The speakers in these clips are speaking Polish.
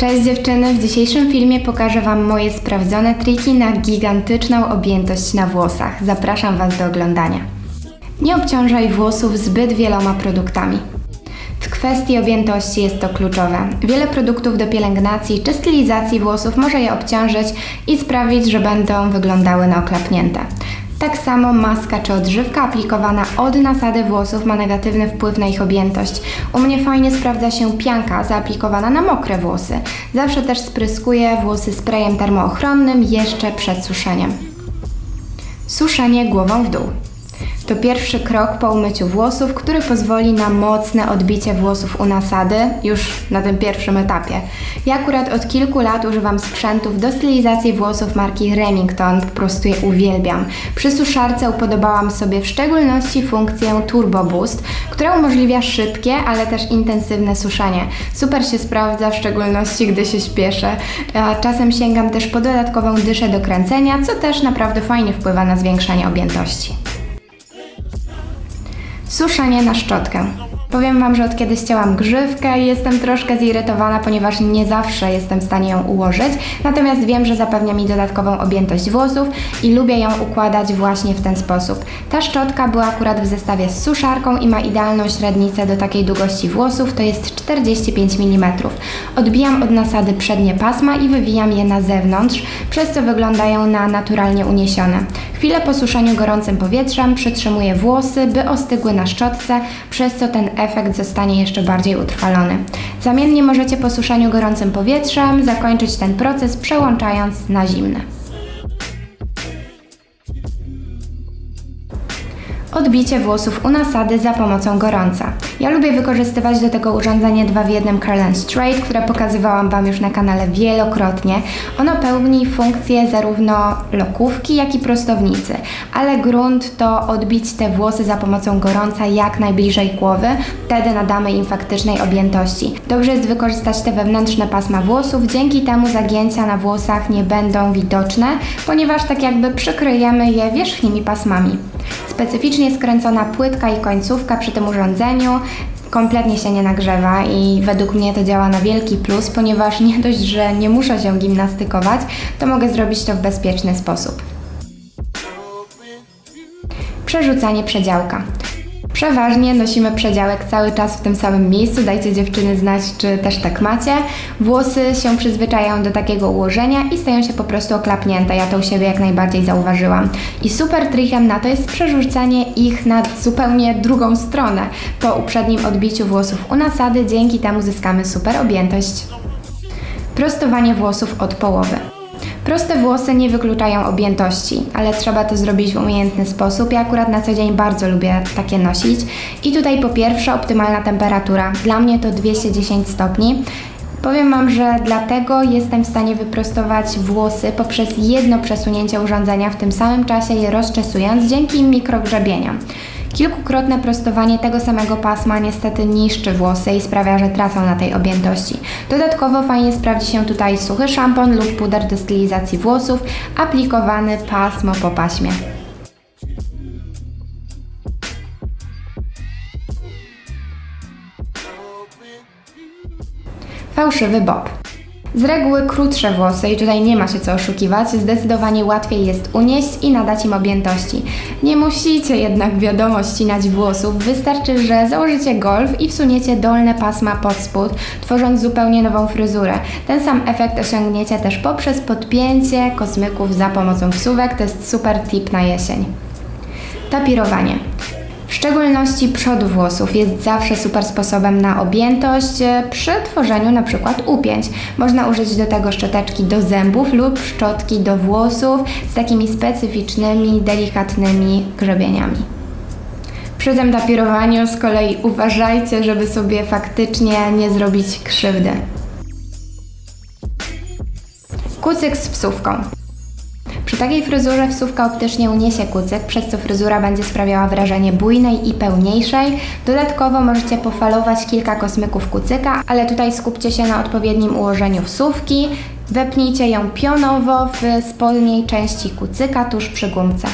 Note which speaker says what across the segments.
Speaker 1: Cześć dziewczyny, w dzisiejszym filmie pokażę Wam moje sprawdzone triki na gigantyczną objętość na włosach. Zapraszam Was do oglądania. Nie obciążaj włosów zbyt wieloma produktami. W kwestii objętości jest to kluczowe. Wiele produktów do pielęgnacji czy stylizacji włosów może je obciążyć i sprawić, że będą wyglądały na oklapnięte. Tak samo maska czy odżywka aplikowana od nasady włosów ma negatywny wpływ na ich objętość. U mnie fajnie sprawdza się pianka zaaplikowana na mokre włosy. Zawsze też spryskuję włosy sprayem termoochronnym jeszcze przed suszeniem. Suszenie głową w dół. To pierwszy krok po umyciu włosów, który pozwoli na mocne odbicie włosów u nasady już na tym pierwszym etapie. Ja akurat od kilku lat używam sprzętów do stylizacji włosów marki Remington, po prostu je uwielbiam. Przy suszarce upodobałam sobie w szczególności funkcję Turbo Boost, która umożliwia szybkie, ale też intensywne suszenie. Super się sprawdza, w szczególności gdy się śpieszę. Czasem sięgam też po dodatkową dyszę do kręcenia, co też naprawdę fajnie wpływa na zwiększanie objętości. Suszenie na szczotkę. Powiem Wam, że od kiedy ścięłam grzywkę jestem troszkę zirytowana, ponieważ nie zawsze jestem w stanie ją ułożyć, natomiast wiem, że zapewnia mi dodatkową objętość włosów i lubię ją układać właśnie w ten sposób. Ta szczotka była akurat w zestawie z suszarką i ma idealną średnicę do takiej długości włosów, to jest 45 mm. Odbijam od nasady przednie pasma i wywijam je na zewnątrz, przez co wyglądają na naturalnie uniesione. Chwilę po suszeniu gorącym powietrzem przytrzymuję włosy, by ostygły na szczotce, przez co ten efekt zostanie jeszcze bardziej utrwalony. Zamiennie możecie po suszeniu gorącym powietrzem zakończyć ten proces przełączając na zimne. Odbicie włosów u nasady za pomocą gorąca. Ja lubię wykorzystywać do tego urządzenie 2 w 1 Curl and Straight, które pokazywałam Wam już na kanale wielokrotnie. Ono pełni funkcję zarówno lokówki, jak i prostownicy, ale grunt to odbić te włosy za pomocą gorąca jak najbliżej głowy, wtedy nadamy im faktycznej objętości. Dobrze jest wykorzystać te wewnętrzne pasma włosów, dzięki temu zagięcia na włosach nie będą widoczne, ponieważ tak jakby przykryjemy je wierzchnimi pasmami. Specyficznie skręcona płytka i końcówka przy tym urządzeniu kompletnie się nie nagrzewa i według mnie to działa na wielki plus, ponieważ nie dość, że nie muszę się gimnastykować, to mogę zrobić to w bezpieczny sposób. Przerzucanie przedziałka. Przeważnie nosimy przedziałek cały czas w tym samym miejscu. Dajcie dziewczyny znać, czy też tak macie. Włosy się przyzwyczajają do takiego ułożenia i stają się po prostu oklapnięte. Ja to u siebie jak najbardziej zauważyłam. I super trikiem na to jest przerzucanie ich na zupełnie drugą stronę. Po uprzednim odbiciu włosów u nasady, dzięki temu zyskamy super objętość. Prostowanie włosów od połowy. Proste włosy nie wykluczają objętości, ale trzeba to zrobić w umiejętny sposób. Ja akurat na co dzień bardzo lubię takie nosić. I tutaj po pierwsze optymalna temperatura. Dla mnie to 210 stopni. Powiem Wam, że dlatego jestem w stanie wyprostować włosy poprzez jedno przesunięcie urządzenia, w tym samym czasie je rozczesując dzięki mikrogrzebieniom. Kilkukrotne prostowanie tego samego pasma niestety niszczy włosy i sprawia, że tracą na tej objętości. Dodatkowo fajnie sprawdzi się tutaj suchy szampon lub puder do stylizacji włosów aplikowany pasmo po paśmie. Fałszywy bob. Z reguły krótsze włosy i tutaj nie ma się co oszukiwać, zdecydowanie łatwiej jest unieść i nadać im objętości. Nie musicie jednak wiadomo ścinać włosów, wystarczy, że założycie golf i wsuniecie dolne pasma pod spód, tworząc zupełnie nową fryzurę. Ten sam efekt osiągniecie też poprzez podpięcie kosmyków za pomocą wsówek, to jest super tip na jesień. Tapirowanie. W szczególności przodu włosów jest zawsze super sposobem na objętość e, przy tworzeniu przykład upięć. Można użyć do tego szczoteczki do zębów lub szczotki do włosów z takimi specyficznymi, delikatnymi grzebieniami. Przy tym tapirowaniu z kolei uważajcie, żeby sobie faktycznie nie zrobić krzywdy. Kucyk z wsówką. Przy takiej fryzurze wsówka optycznie uniesie kucyk, przez co fryzura będzie sprawiała wrażenie bujnej i pełniejszej. Dodatkowo możecie pofalować kilka kosmyków kucyka, ale tutaj skupcie się na odpowiednim ułożeniu wsówki. Wepnijcie ją pionowo w spodniej części kucyka tuż przy gumce.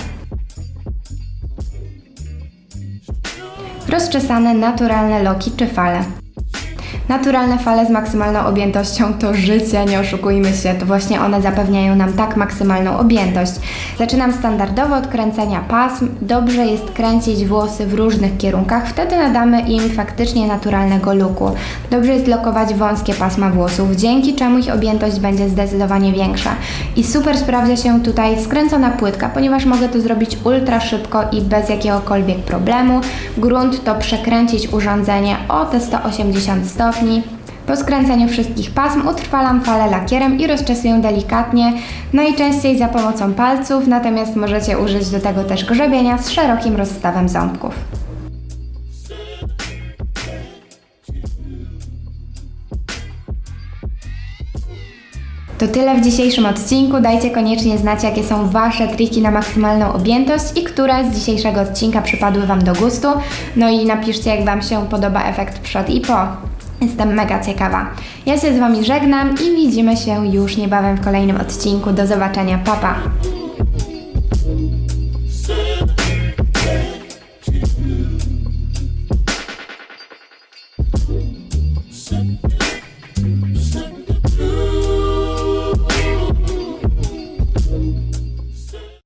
Speaker 1: Rozczesane naturalne loki czy fale. Naturalne fale z maksymalną objętością to życie, nie oszukujmy się, to właśnie one zapewniają nam tak maksymalną objętość. Zaczynam standardowo od kręcenia pasm. Dobrze jest kręcić włosy w różnych kierunkach, wtedy nadamy im faktycznie naturalnego looku. Dobrze jest lokować wąskie pasma włosów, dzięki czemu ich objętość będzie zdecydowanie większa. I super sprawdza się tutaj skręcona płytka, ponieważ mogę to zrobić ultra szybko i bez jakiegokolwiek problemu. Grunt to przekręcić urządzenie o te 180 stopni. Po skręceniu wszystkich pasm utrwalam falę lakierem i rozczesuję delikatnie, najczęściej za pomocą palców, natomiast możecie użyć do tego też grzebienia z szerokim rozstawem ząbków. To tyle w dzisiejszym odcinku. Dajcie koniecznie znać, jakie są Wasze triki na maksymalną objętość i które z dzisiejszego odcinka przypadły Wam do gustu. No i napiszcie, jak Wam się podoba efekt przed i po. Jestem mega ciekawa. Ja się z Wami żegnam i widzimy się już niebawem w kolejnym odcinku. Do zobaczenia, papa! Pa.